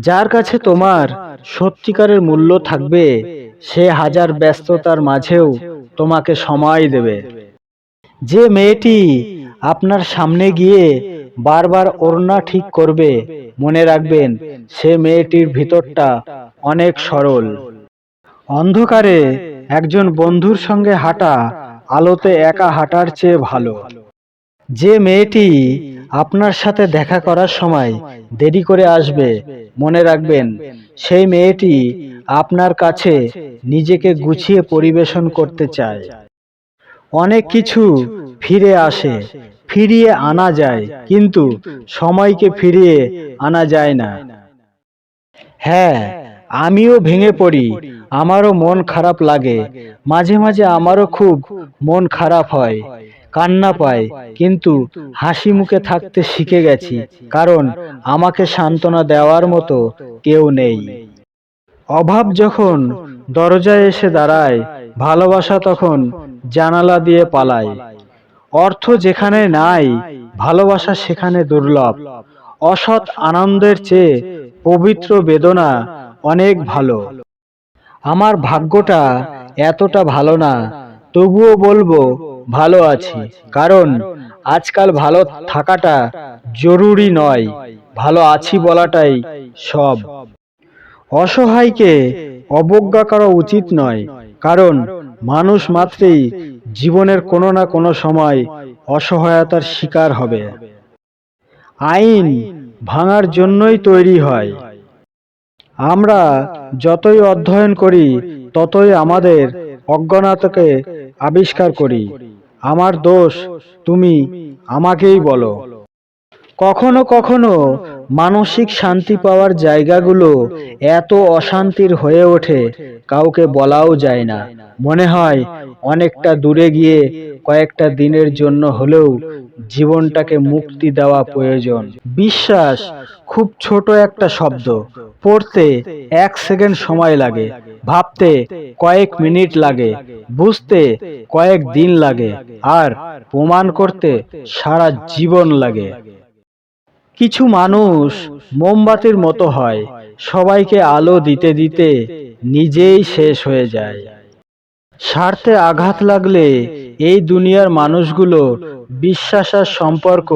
যার কাছে তোমার সত্যিকারের মূল্য থাকবে, সে হাজার ব্যস্ততার মাঝেও তোমাকে সময় দেবে। যে মেয়েটি আপনার সামনে গিয়ে বারবার ওড়না ঠিক করবে, মনে রাখবেন, সে মেয়েটির ভিতরটা অনেক সরল। অন্ধকারে একজন বন্ধুর সঙ্গে হাঁটা আলোতে একা হাঁটার চেয়ে ভালো। যে মেয়েটি আপনার সাথে দেখা করার সময় দেরি করে আসবে, মনে রাখবেন, সেই মেয়েটি আপনার কাছে নিজেকে গুছিয়ে পরিবেশন করতে চায়। অনেক কিছু ফিরে আসে, ফিরিয়ে আনা যায়, কিন্তু সময়কে ফিরিয়ে আনা যায় না। হ্যাঁ আমিও ভেঙে পড়ি, আমারও মন খারাপ লাগে, মাঝে মাঝে আমারও খুব মন খারাপ হয়। কান্না পায় কিন্তু হাসি মুখে থাকতে শিখে গেছি কারণ আমাকে সান্ত্বনা দেওয়ার মতো কেউ নেই। অভাব যখন দরজায় এসে দাঁড়ায় ভালোবাসা তখন জানালা দিয়ে পালায়। অর্থ যেখানে নাই ভালোবাসা সেখানে দুর্লভ। অসৎ আনন্দের চেয়ে পবিত্র বেদনা অনেক ভালো। আমার ভাগ্যটা এতটা ভালো না তবুও বলব ভালো আছি। কারণ আজকাল ভালো থাকাটা জরুরি নয়। ভালো আছি বলাটাই সব। অসহায়কে অবজ্ঞা করা উচিত নয়। কারণ মানুষ মাত্রেই জীবনের কোনো না কোনো সময় অসহায়তার শিকার হবে। আইন ভাঙার জন্যই তৈরি হয়। আমরা যতই অধ্যয়ন করি, ততই আমাদের অজ্ঞানতাকে আবিষ্কার করি। আমার দোষ তুমি আমাকেই বলো। কখনো কখনো মানসিক শান্তি পাওয়ার জায়গাগুলো এত অশান্তির হয়ে ওঠে, কাউকে বলাও যায় না। মনে হয় অনেকটা দূরে গিয়ে কয়েকটা দিনের জন্য হলেও জীবনটাকে মুক্তি দেওয়া প্রয়োজন। বিশ্বাস খুব ছোট একটা শব্দ। পড়তে এক সেকেন্ড সময় লাগে, ভাবতে কয়েক মিনিট লাগে, বুঝতে কয়েক দিন লাগে, আর প্রমাণ করতে সারা জীবন লাগে। কিছু মানুষ মোমবাতির মতো হয়। সবাইকে আলো দিতে দিতে নিজেই শেষ হয়ে যায়। স্বার্থে আঘাত লাগলে এই দুনিয়ার মানুষগুলো বিশ্বাস আর সম্পর্ক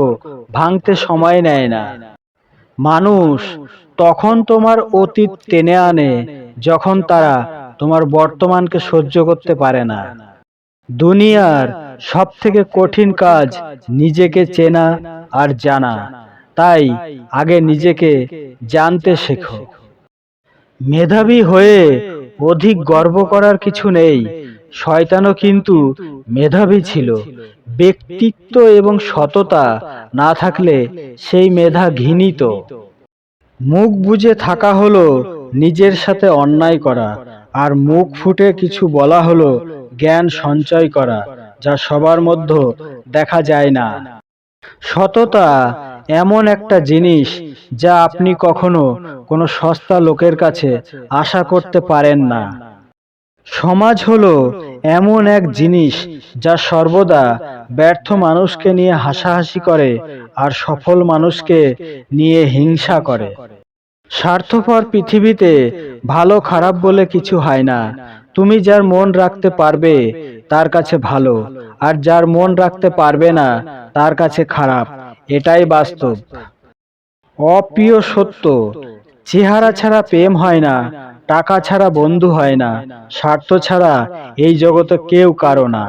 ভাঙতে সময় নেয় না। মানুষ তখন তোমার অতীত টেনে আনে যখন তারা তোমার বর্তমানকে সহ্য করতে পারে না। দুনিয়ার সব থেকে কঠিন কাজ নিজেকে চেনা আর জানা। তাই আগে নিজেকে জানতে শেখো। মেধাবী হয়ে অধিক গর্ব করার কিছু নেই। শয়তানও কিন্তু মেধাবী ছিল। ব্যক্তিত্ব এবং সততা না থাকলে সেই মেধা ঘৃণিত। মুখ বুজে থাকা হলো নিজের সাথে অন্যায় করা। আর মুখ ফুটে কিছু বলা হলো জ্ঞান সঞ্চয় করা যা সবার মধ্যে দেখা যায় না। সততা এমন একটা জিনিস যা আপনি কখনো কোনো সস্তা লোকের কাছে আশা করতে পারেন না। সমাজ হলো এমন এক জিনিস যা সর্বদা ব্যর্থ মানুষকে নিয়ে হাসাহাসি করে আর সফল মানুষকে নিয়ে হিংসা করে। স্বার্থপর পৃথিবীতে ভালো খারাপ বলে কিছু হয় না। তুমি যার মন রাখতে পারবে তার কাছে ভালো। আর যার মন রাখতে পারবে না তার কাছে খারাপ। এটাই বাস্তব। অপ্রিয় সত্য। চেহারা ছাড়া প্রেম হয় না, টাকা ছাড়া বন্ধু হয় না, স্বার্থ ছাড়া এই জগতে কেউ কারও না।